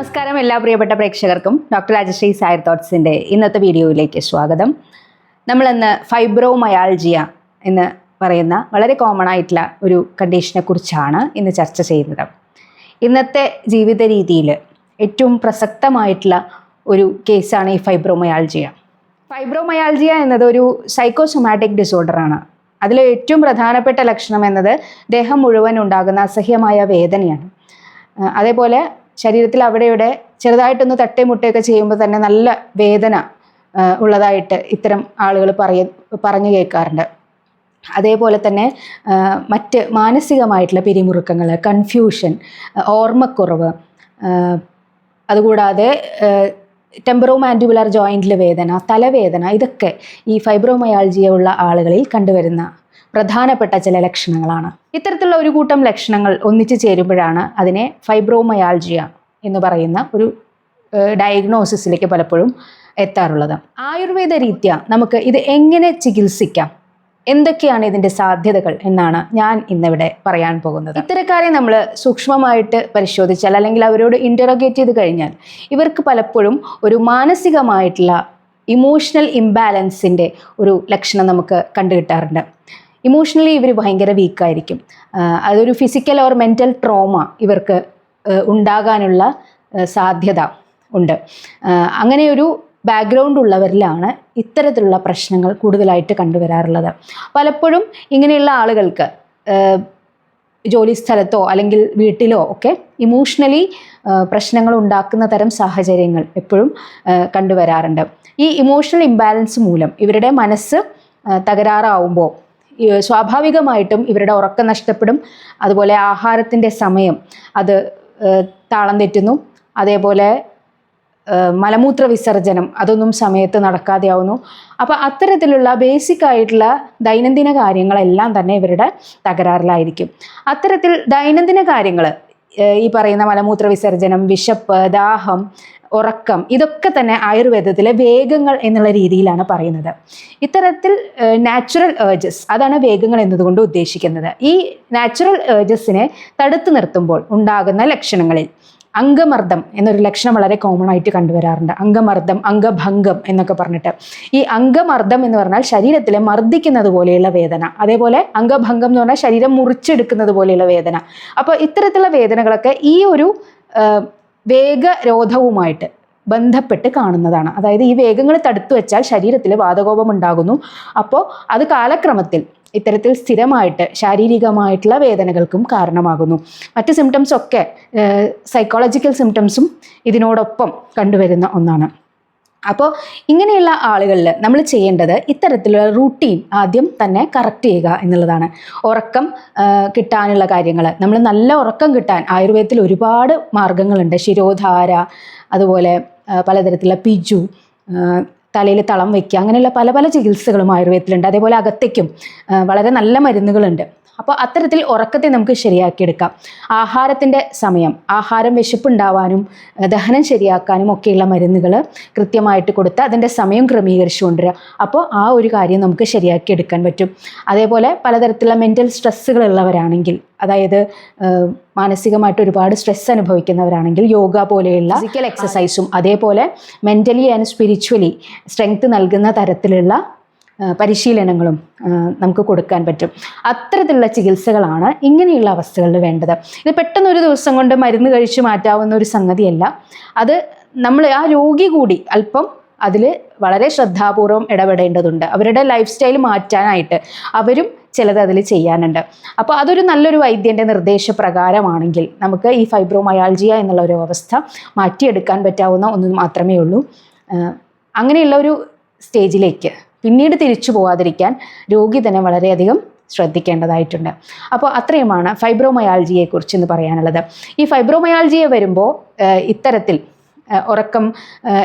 നമസ്കാരം എല്ലാ പ്രിയപ്പെട്ട പ്രേക്ഷകർക്കും ഡോക്ടർ രാജശ്രീ സായർ തോട്ട്സിന്റെ ഇന്നത്തെ വീഡിയോയിലേക്ക് സ്വാഗതം. നമ്മളിന്ന് ഫൈബ്രോമയാൾജിയ എന്ന് പറയുന്ന വളരെ കോമൺ ആയിട്ടുള്ള ഒരു കണ്ടീഷനെ കുറിച്ചാണ് ഇന്ന് ചർച്ച ചെയ്യുന്നത്. ഇന്നത്തെ ജീവിത രീതിയിൽ ഏറ്റവും പ്രസക്തമായിട്ടുള്ള ഒരു കേസാണ് ഈ ഫൈബ്രോമയാൾജിയ. ഫൈബ്രോമയാൾജിയ എന്നത് ഒരു സൈക്കോസൊമാറ്റിക് ഡിസോർഡറാണ് അതിലെ ഏറ്റവും പ്രധാനപ്പെട്ട ലക്ഷണം എന്നത് ദേഹം മുഴുവൻ ഉണ്ടാകുന്ന അസഹ്യമായ വേദനയാണ്. അതേപോലെ ശരീരത്തിൽ അവിടെ ഇവിടെ ചെറുതായിട്ടൊന്ന് തട്ടേ മുട്ടയൊക്കെ ചെയ്യുമ്പോൾ തന്നെ നല്ല വേദന ഉള്ളതായിട്ട് ഇത്തരം ആളുകൾ പറയ പറഞ്ഞു കേൾക്കാറുണ്ട്. അതേപോലെ തന്നെ മറ്റ് മാനസികമായിട്ടുള്ള പിരിമുറുക്കങ്ങൾ കൺഫ്യൂഷൻ ഓർമ്മക്കുറവ് അതുകൂടാതെ ടെമ്പറോ മാൻഡുബുലർ ജോയിന്റിലെ വേദന തലവേദന ഇതൊക്കെ ഈ ഫൈബ്രോമയാൾജിയ ഉള്ള ആളുകളിൽ കണ്ടുവരുന്ന പ്രധാനപ്പെട്ട ചില ലക്ഷണങ്ങളാണ്. ഇത്തരത്തിലുള്ള ഒരു കൂട്ടം ലക്ഷണങ്ങൾ ഒന്നിച്ചു ചേരുമ്പോഴാണ് അതിനെ ഫൈബ്രോമയാൾജിയ എന്ന് പറയുന്ന ഒരു ഡയഗ്നോസിസിലേക്ക് പലപ്പോഴും എത്താറുള്ളത്. ആയുർവേദ രീത്യ നമുക്ക് ഇത് എങ്ങനെ ചികിത്സിക്കാം? എന്തൊക്കെയാണ് ഇതിന്റെ സാധ്യതകൾ എന്നാണ് ഞാൻ ഇന്നിവിടെ പറയാൻ പോകുന്നത്. ഇത്തരക്കാരെ നമ്മൾ സൂക്ഷ്മമായിട്ട് പരിശോധിച്ചാൽ അല്ലെങ്കിൽ അവരോട് ഇന്ററോഗേറ്റ് ചെയ്ത് കഴിഞ്ഞാൽ ഇവർക്ക് പലപ്പോഴും ഒരു മാനസികമായിട്ടുള്ള ഇമോഷണൽ ഇംബാലൻസിന്റെ ഒരു ലക്ഷണം നമുക്ക് കണ്ടുകിട്ടാറുണ്ട്. ഇമോഷണലി ഇവർ ഭയങ്കര വീക്കായിരിക്കും അതൊരു ഫിസിക്കൽ ഓർ മെന്റൽ ട്രോമ ഇവർക്ക് ഉണ്ടാകാനുള്ള സാധ്യത ഉണ്ട്. അങ്ങനെ ഒരു ബാക്ക്ഗ്രൗണ്ട് ഉള്ളവരിലാണ് ഇത്തരത്തിലുള്ള പ്രശ്നങ്ങൾ കൂടുതലായിട്ട് കണ്ടുവരാറുള്ളത്. പലപ്പോഴും ഇങ്ങനെയുള്ള ആളുകൾക്ക് ജോലി സ്ഥലത്തോ അല്ലെങ്കിൽ വീട്ടിലോ ഒക്കെ ഇമോഷണലി പ്രശ്നങ്ങൾ ഉണ്ടാക്കുന്ന തരം സാഹചര്യങ്ങൾ എപ്പോഴും കണ്ടുവരാറുണ്ട്. ഈ ഇമോഷണൽ ഇംബാലൻസ് മൂലം ഇവരുടെ മനസ്സ് തകരാറാവുമ്പോൾ സ്വാഭാവികമായിട്ടും ഇവരുടെ ഉറക്കം നഷ്ടപ്പെടും. അതുപോലെ ആഹാരത്തിന്റെ സമയം അത് താളം തെറ്റുന്നു. അതേപോലെ മലമൂത്ര വിസർജനം അതൊന്നും സമയത്ത് നടക്കാതെയാവുന്നു. അപ്പോൾ അത്തരത്തിലുള്ള ബേസിക് ആയിട്ടുള്ള ദൈനംദിന കാര്യങ്ങളെല്ലാം തന്നെ ഇവരുടെ തകരാറിലായിരിക്കും. അത്തരത്തിൽ ദൈനംദിന കാര്യങ്ങൾ ഈ പറയുന്ന മലമൂത്ര വിസർജനം വിശപ്പ് ദാഹം ഉറക്കം ഇതൊക്കെ തന്നെ ആയുർവേദത്തിലെ വേഗങ്ങൾ എന്നുള്ള രീതിയിലാണ് പറയുന്നത്. ഇത്തരത്തിൽ നാച്ചുറൽ ഏർജസ് അതാണ് വേഗങ്ങൾ എന്നതുകൊണ്ട് ഉദ്ദേശിക്കുന്നത്. ഈ നാച്ചുറൽ ഏർജസിനെ തടുത്തു നിർത്തുമ്പോൾ ഉണ്ടാകുന്ന ലക്ഷണങ്ങളിൽ അംഗമർദ്ദം എന്നൊരു ലക്ഷണം വളരെ കോമൺ ആയിട്ട് കണ്ടുവരാറുണ്ട്. അംഗമർദ്ദം അംഗഭംഗം എന്നൊക്കെ പറഞ്ഞിട്ട്. ഈ അംഗമർദ്ദം എന്ന് പറഞ്ഞാൽ ശരീരത്തിലെ മർദ്ദിക്കുന്നത് പോലെയുള്ള വേദന. അതേപോലെ അംഗഭംഗം എന്ന് പറഞ്ഞാൽ ശരീരം മുറിച്ചെടുക്കുന്നത് പോലെയുള്ള വേദന. അപ്പോൾ ഇത്തരത്തിലുള്ള വേദനകളൊക്കെ ഈ ഒരു വേഗരോധവുമായിട്ട് ബന്ധപ്പെട്ട് കാണുന്നതാണ്. അതായത് ഈ വേഗങ്ങൾ തടുത്തു വെച്ചാൽ ശരീരത്തിൽ വാതകോപം ഉണ്ടാകുന്നു അപ്പോൾ അത് കാലക്രമത്തിൽ ഇത്തരത്തിൽ സ്ഥിരമായിട്ട് ശാരീരികമായിട്ടുള്ള വേദനകൾക്കും കാരണമാകുന്നു. മറ്റ് സിംറ്റംസ് ഒക്കെ സൈക്കോളജിക്കൽ സിംറ്റംസും ഇതിനോടൊപ്പം കണ്ടുവരുന്ന ഒന്നാണ്. അപ്പോൾ ഇങ്ങനെയുള്ള ആളുകളിൽ നമ്മൾ ചെയ്യേണ്ടത് ഇത്തരത്തിലുള്ള റൂട്ടീൻ ആദ്യം തന്നെ കറക്റ്റ് ചെയ്യുക എന്നുള്ളതാണ്. ഉറക്കം കിട്ടാനുള്ള കാര്യങ്ങൾ. നമ്മൾ നല്ല ഉറക്കം കിട്ടാൻ ആയുർവേദത്തിൽ ഒരുപാട് മാർഗങ്ങളുണ്ട്. ശിരോധാര അതുപോലെ പലതരത്തിലുള്ള പിജു തലയിൽ തളം വയ്ക്കുക അങ്ങനെയുള്ള പല പല ചികിത്സകളും ആയുർവേദത്തിലുണ്ട്. അതേപോലെ അകത്തേക്കും വളരെ നല്ല മരുന്നുകളുണ്ട്. അപ്പോൾ അത്തരത്തിൽ ഉറക്കത്തെ നമുക്ക് ശരിയാക്കിയെടുക്കാം. ആഹാരത്തിന്റെ സമയം ആഹാരം വിശപ്പുണ്ടാവാനും ദഹനം ശരിയാക്കാനും ഒക്കെയുള്ള മരുന്നുകൾ കൃത്യമായിട്ട് കൊടുത്ത് അതിന്റെ സമയം ക്രമീകരിച്ചു കൊണ്ടുവരിക. അപ്പോൾ ആ ഒരു കാര്യം നമുക്ക് ശരിയാക്കിയെടുക്കാൻ പറ്റും. അതേപോലെ പലതരത്തിലുള്ള മെന്റൽ സ്ട്രെസ്സുകൾ ഉള്ളവരാണെങ്കിൽ അതായത് മാനസികമായിട്ട് ഒരുപാട് സ്ട്രെസ് അനുഭവിക്കുന്നവരാണെങ്കിൽ യോഗ പോലെയുള്ള ഫിസിക്കൽ എക്സസൈസും അതേപോലെ മെന്റലി ആൻഡ് സ്പിരിച്വലി സ്ട്രെങ്ത് നൽകുന്ന തരത്തിലുള്ള പരിശീലനങ്ങളും നമുക്ക് കൊടുക്കാൻ പറ്റും. അത്തരത്തിലുള്ള ചികിത്സകളാണ് ഇങ്ങനെയുള്ള അവസ്ഥകളിൽ വേണ്ടത്. ഇത് പെട്ടെന്ന് ഒരു ദിവസം കൊണ്ട് മരുന്ന് കഴിച്ചു മാറ്റാവുന്ന ഒരു സംഗതിയല്ല. അത് നമ്മൾ ആ രോഗി കൂടി അല്പം അതിൽ വളരെ ശ്രദ്ധാപൂർവം ഇടപെടേണ്ടതുണ്ട്. അവരുടെ ലൈഫ് സ്റ്റൈൽ മാറ്റാനായിട്ട് അവരും ചിലത് അതിൽ ചെയ്യാനുണ്ട്. അപ്പോൾ അതൊരു നല്ലൊരു വൈദ്യന്റെ നിർദ്ദേശപ്രകാരമാണെങ്കിൽ നമുക്ക് ഈ ഫൈബ്രോമയാൾജിയ എന്നുള്ള ഒരു അവസ്ഥ മാറ്റിയെടുക്കാൻ പറ്റാവുന്ന ഒന്ന് മാത്രമേ ഉള്ളൂ. അങ്ങനെയുള്ള ഒരു സ്റ്റേജിലേക്ക് പിന്നീട് തിരിച്ചു പോവാതിരിക്കാൻ രോഗി തന്നെ വളരെയധികം ശ്രദ്ധിക്കേണ്ടതായിട്ടുണ്ട്. അപ്പോൾ അത്രയുമാണ് ഫൈബ്രോമയാൾജിയെക്കുറിച്ച് എന്ന് പറയാനുള്ളത്. ഈ ഫൈബ്രോമയാൾജിയെ വരുമ്പോൾ ഇത്തരത്തിൽ ഉറക്കം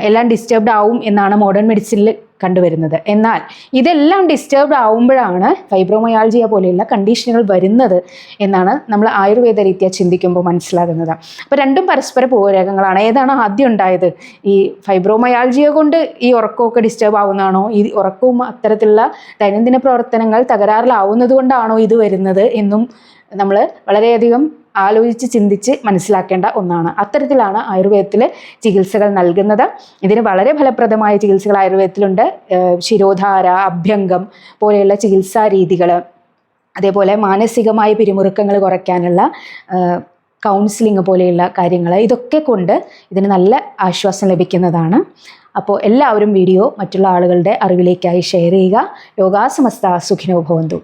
എല്ലാം ഡിസ്റ്റർബ്ഡ് ആവും എന്നാണ് മോഡേൺ മെഡിസിനിൽ കണ്ടുവരുന്നത്. എന്നാൽ ഇതെല്ലാം ഡിസ്റ്റർബ്ഡ് ആവുമ്പോഴാണ് ഫൈബ്രോമയാൾജിയ പോലെയുള്ള കണ്ടീഷനുകൾ വരുന്നത് എന്നാണ് നമ്മൾ ആയുർവേദ രീതിയ ചിന്തിക്കുമ്പോൾ മനസ്സിലാകുന്നത്. അപ്പോൾ രണ്ടും പരസ്പര പൂരകങ്ങളാണ്. ഏതാണ് ആദ്യം ഉണ്ടായത്? ഈ ഫൈബ്രോമയാൾജിയ കൊണ്ട് ഈ ഉറക്കമൊക്കെ ഡിസ്റ്റർബ് ആവുന്നതാണോ? ഈ ഉറക്കവും അത്തരത്തിലുള്ള ദൈനംദിന പ്രവർത്തനങ്ങൾ തകരാറിലാവുന്നത് കൊണ്ടാണോ ഇത് വരുന്നത് എന്നും നമ്മൾ വളരെയധികം ആലോചിച്ച് ചിന്തിച്ച് മനസ്സിലാക്കേണ്ട ഒന്നാണ്. അത്തരത്തിലാണ് ആയുർവേദത്തിൽ ചികിത്സകൾ നൽകുന്നത്. ഇതിന് വളരെ ഫലപ്രദമായ ചികിത്സകൾ ആയുർവേദത്തിലുണ്ട്. ശിരോധാര അഭ്യംഗം പോലെയുള്ള ചികിത്സാ രീതികൾ അതേപോലെ മാനസികമായ പിരിമുറുക്കങ്ങൾ കുറയ്ക്കാനുള്ള കൗൺസിലിംഗ് പോലെയുള്ള കാര്യങ്ങൾ ഇതൊക്കെ കൊണ്ട് ഇതിന് നല്ല ആശ്വാസം ലഭിക്കുന്നതാണ്. അപ്പോൾ എല്ലാവരും വീഡിയോ മറ്റുള്ള ആളുകളുടെ അറിവിലേക്കായി ഷെയർ ചെയ്യുക. യോഗാസമസ്ത സുഖിനോ ഭവന്തു.